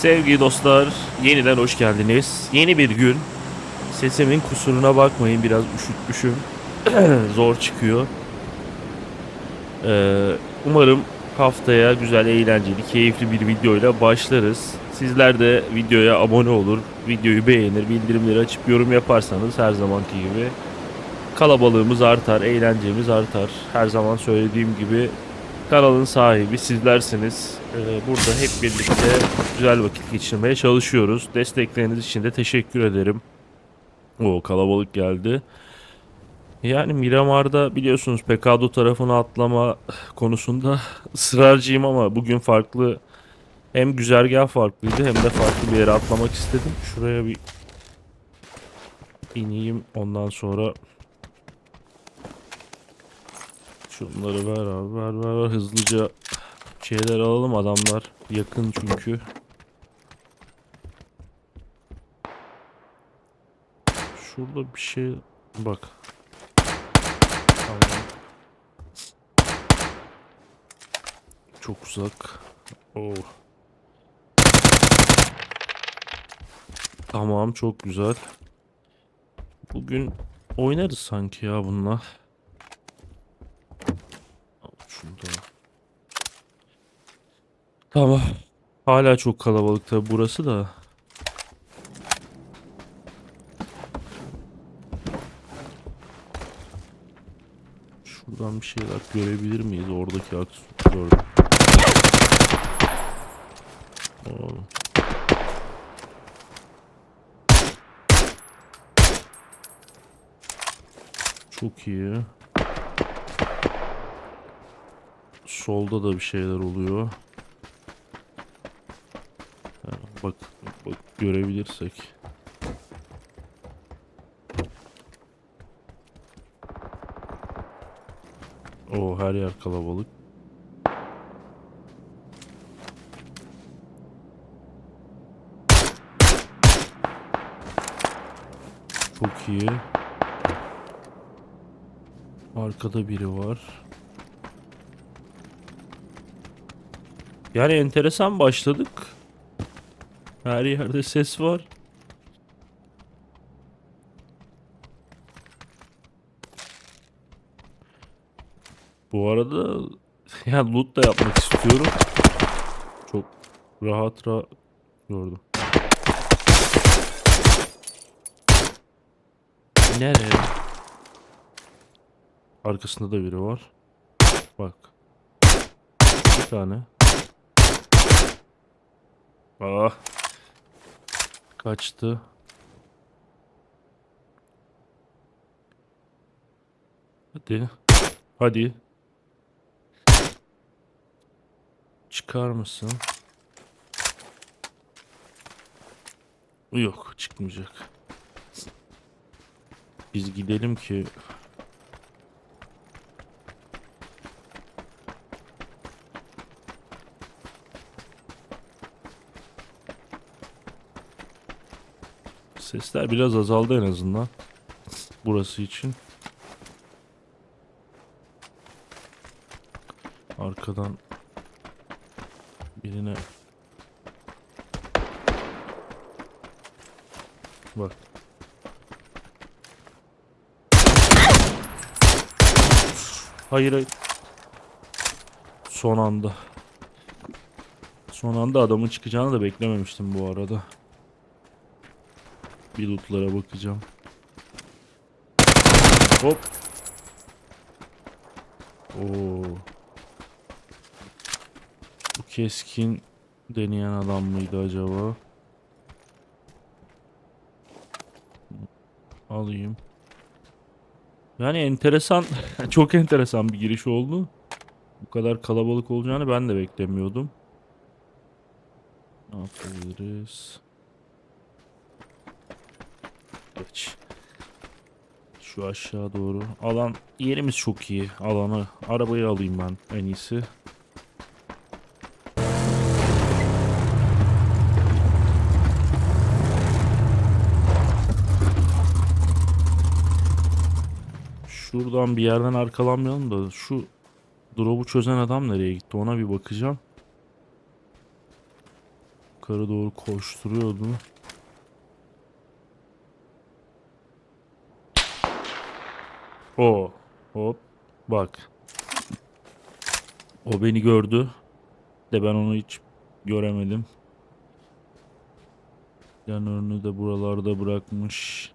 Sevgili dostlar, yeniden hoş geldiniz. Yeni bir gün. Sesimin kusuruna bakmayın, biraz üşütmüşüm. Zor çıkıyor. Ee, umarım haftaya güzel, eğlenceli, keyifli bir videoyla başlarız. Sizler de videoya abone olur, videoyu beğenir, bildirimleri açıp yorum yaparsanız her zamanki gibi kalabalığımız artar, eğlencemiz artar. Her zaman söylediğim gibi kanalın sahibi sizlersiniz. Ee, burada hep birlikte güzel vakit geçirmeye çalışıyoruz. Destekleriniz için de teşekkür ederim. O kalabalık geldi. Yani Miramar'da biliyorsunuz Pekado tarafına atlama konusunda ısrarcıyım ama bugün farklı hem güzergah farklıydı hem de farklı bir yere atlamak istedim. Şuraya bir ineyim ondan sonra Şunları ver abi ver ver ver hızlıca şeyler alalım adamlar yakın çünkü. Şurada bir şey bak. Tamam. Çok uzak. Oh. Tamam çok güzel. Bugün oynarız sanki ya bununla. Şurada. Tamam. Hala çok kalabalık tabi burası da. Şuradan bir şeyler görebilir miyiz? Oradaki aks gördüm. Çok iyi. Solda da bir şeyler oluyor. Bak, bak görebilirsek. O her yer kalabalık. Çok iyi. Arkada biri var. Yani enteresan başladık. Her yerde ses var. Bu arada yani loot da yapmak istiyorum. Çok rahat rahat gördüm. Nereye? Arkasında da biri var. Bak. Bir tane. Ah. Kaçtı. Hadi. Hadi. Çıkar mısın? Yok, çıkmayacak. Biz gidelim ki Sesler biraz azaldı en azından. Burası için. Arkadan birine Bak. Hayır hayır. Son anda. Son anda adamın çıkacağını da beklememiştim bu arada. Bir lootlara bakacağım. Hop. Oo. Bu keskin deneyen adam mıydı acaba? Alayım. Yani enteresan, çok enteresan bir giriş oldu. Bu kadar kalabalık olacağını ben de beklemiyordum. Ne yapabiliriz? Geç. Şu aşağı doğru. Alan yerimiz çok iyi. Alanı arabayı alayım ben en iyisi. Şuradan bir yerden arkalanmayalım da şu drop'u çözen adam nereye gitti ona bir bakacağım. yukarı doğru koşturuyordu. O hop bak. O beni gördü. De ben onu hiç göremedim. Yanlarını da buralarda bırakmış.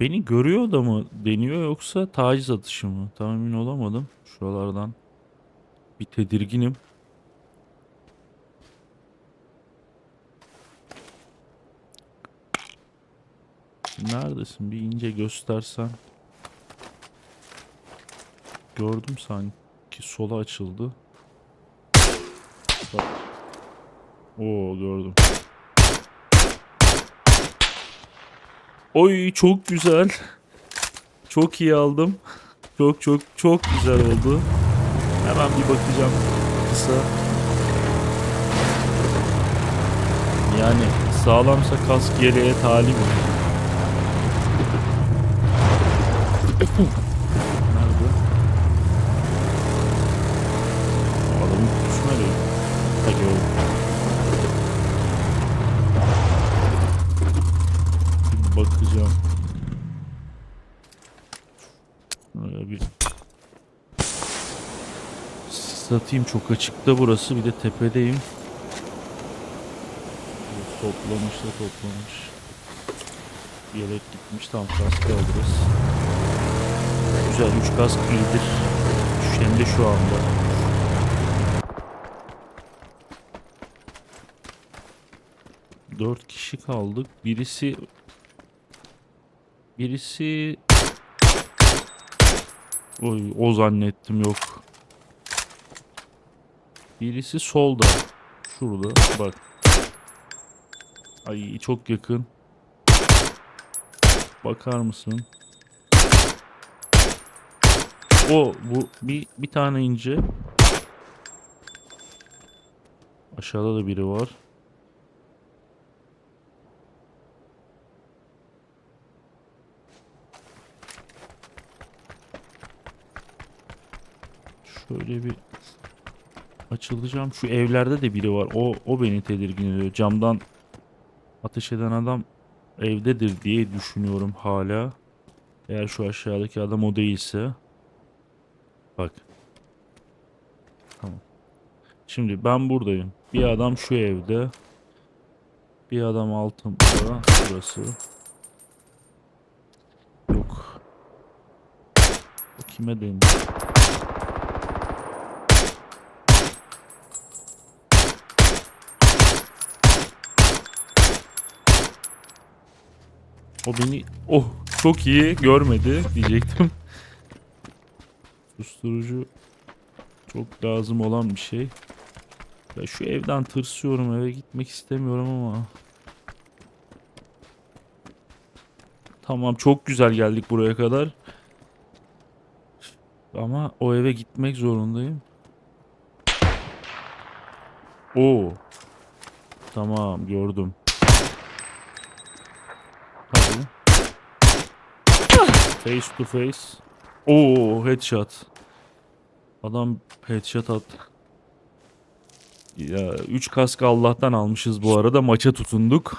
Beni görüyor da mı deniyor yoksa taciz atışı mı? Tam emin olamadım. Şuralardan bir tedirginim. Neredesin? Bir ince göstersen. Gördüm sanki sola açıldı. Bak. Oo gördüm. Oy çok güzel. Çok iyi aldım. Çok çok çok güzel oldu. Hemen bir bakacağım kısa. Yani sağlamsa kask yeleğe talim. Nerede? Adamın kutusu nereye? Ha gördüm. Bir bakacağım. Öyle bir satayım çok açıkta burası bir de tepedeyim. Toplamış da toplamış. Yelek gitmiş tam kask alırız. Güzel 3 kask iyidir. Hem şu anda. Dört kişi kaldık. Birisi birisi Oy, o zannettim yok. Birisi solda. Şurada bak. Ay çok yakın. Bakar mısın? O bu bir bir tane ince. Aşağıda da biri var. Şöyle bir açılacağım. Şu evlerde de biri var. O o beni tedirgin ediyor. Camdan ateş eden adam evdedir diye düşünüyorum hala. Eğer şu aşağıdaki adam o değilse. Bak. Tamam. Şimdi ben buradayım. Bir adam şu evde. Bir adam altımda. Burası. Yok. O kime değmiş? O beni oh çok iyi görmedi diyecektim. Susturucu çok lazım olan bir şey. Ya şu evden tırsıyorum eve gitmek istemiyorum ama. Tamam çok güzel geldik buraya kadar. Ama o eve gitmek zorundayım. Oo. Tamam gördüm. Hadi. Face to face. Oo headshot. Adam headshot attı. Ya 3 kask Allah'tan almışız bu arada. Maça tutunduk.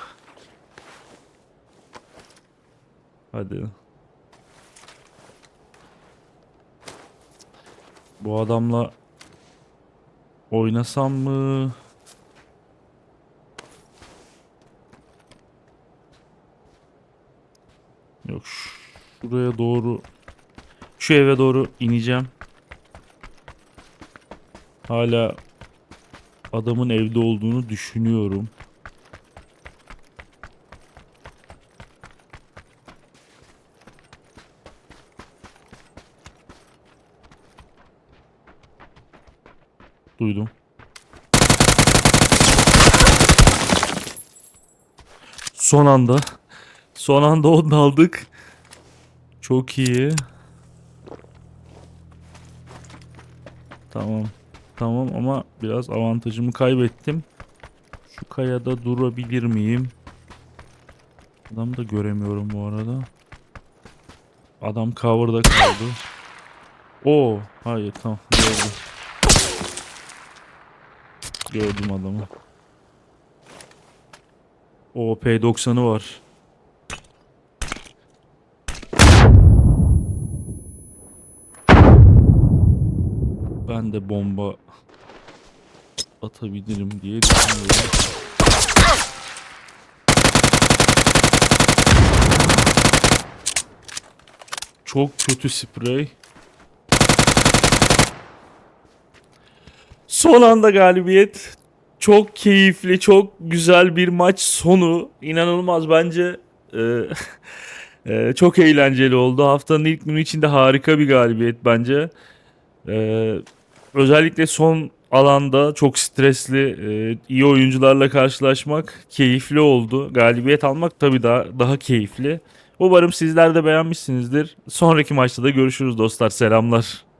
Hadi. Bu adamla oynasam mı? Yok şuraya doğru şu eve doğru ineceğim. Hala adamın evde olduğunu düşünüyorum. Duydum. Son anda. Son anda onu aldık. Çok iyi. Tamam. Tamam ama biraz avantajımı kaybettim. Şu kayada durabilir miyim? Adamı da göremiyorum bu arada. Adam cover'da kaldı. Oo, hayır tamam gördüm. Gördüm adamı. O P90'ı var. Ben de bomba atabilirim diye düşünüyorum. Çok kötü sprey. Son anda galibiyet. Çok keyifli, çok güzel bir maç sonu. İnanılmaz bence. e, e, çok eğlenceli oldu. Haftanın ilk günü için de harika bir galibiyet bence. E, özellikle son alanda çok stresli, e, iyi oyuncularla karşılaşmak keyifli oldu. Galibiyet almak tabii daha, daha keyifli. Umarım sizler de beğenmişsinizdir. Sonraki maçta da görüşürüz dostlar. Selamlar.